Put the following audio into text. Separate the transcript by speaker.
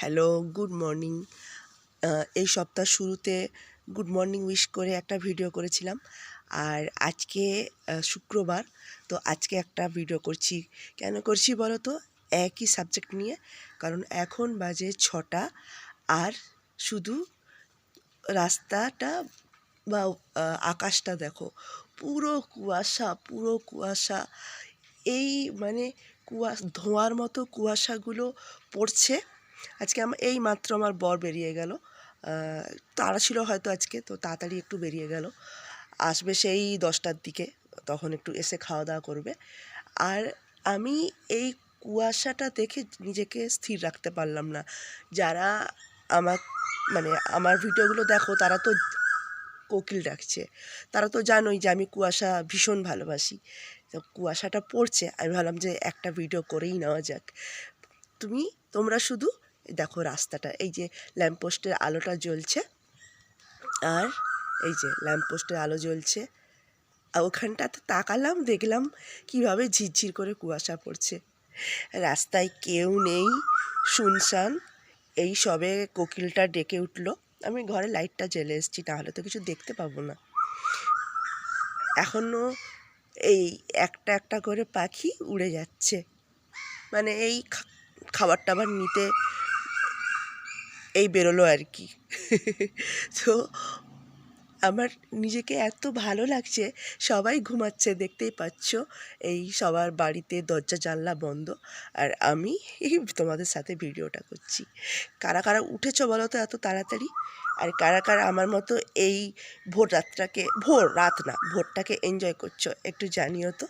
Speaker 1: Hello, good morning. এই সপ্তাহ শুরুতে গুড মর্নিং উইশ করে একটা ভিডিও করেছিলাম। আর আজকে শুক্রবার, তো আজকে একটা ভিডিও করছি। কেন করছি বলো তো? একই সাবজেক্ট নিয়ে, কারণ এখন বাজে ছটা আর শুধু রাস্তাটা বা আকাশটা দেখো, পুরো কুয়াশা পুরো কুয়াশা। এই মানে কুয়া ধোঁয়ার মতো কুয়াশাগুলো পড়ছে। আজকে আমার এই মাত্র আমার বর বেরিয়ে গেল। তাড়া ছিল হয়তো আজকে, তো তাড়াতাড়ি একটু বেরিয়ে গেল। আসবে সেই দশটার দিকে, তখন একটু এসে খাওয়া দাওয়া করবে। আর আমি এই কুয়াশাটা দেখে নিজেকে স্থির রাখতে পারলাম না। যারা আমার মানে আমার ভিডিওগুলো দেখো, তারা তো কোকিল ডাকছে। তারা তো জানোই যে আমি কুয়াশা ভীষণ ভালোবাসি। তো কুয়াশাটা পড়ছে, আমি ভাবলাম যে একটা ভিডিও করেই নেওয়া যাক। তুমি, তোমরা শুধু দেখো রাস্তাটা, এই যে ল্যাম্পপোস্টের আলোটা জ্বলছে, আর এই যে ল্যাম্পপোস্টের আলো জ্বলছে, আর ওখানটাতে তাকালাম, দেখলাম কীভাবে ঝিরঝির করে কুয়াশা পড়ছে। রাস্তায় কেউ নেই, শুনশান, এই সবে কোকিলটা ডেকে উঠল, আমি ঘরে লাইটটা জ্বেলে এসেছি তাহলে তো কিছু দেখতে পাবো না। এখনও এই একটা একটা করে পাখি উড়ে যাচ্ছে মানে এই খাবার টাবার নিতে এই বেরোলো আর কি। তো আমার নিজেকে এত ভালো লাগছে, সবাই ঘুমাচ্ছে, দেখতেই পাচ্ছ। এই সবার বাড়িতে দরজা, জানলা বন্ধ। আর আমি এই তোমাদের সাথে ভিডিওটা করছি। কারা কারা উঠেছো বলো তো এত তাড়াতাড়ি? আর কারা কারা আমার মতো এই ভোর রাতটাকে ভোর রাত না, ভোরটাকে এনজয় করছ একটু জানিও তো।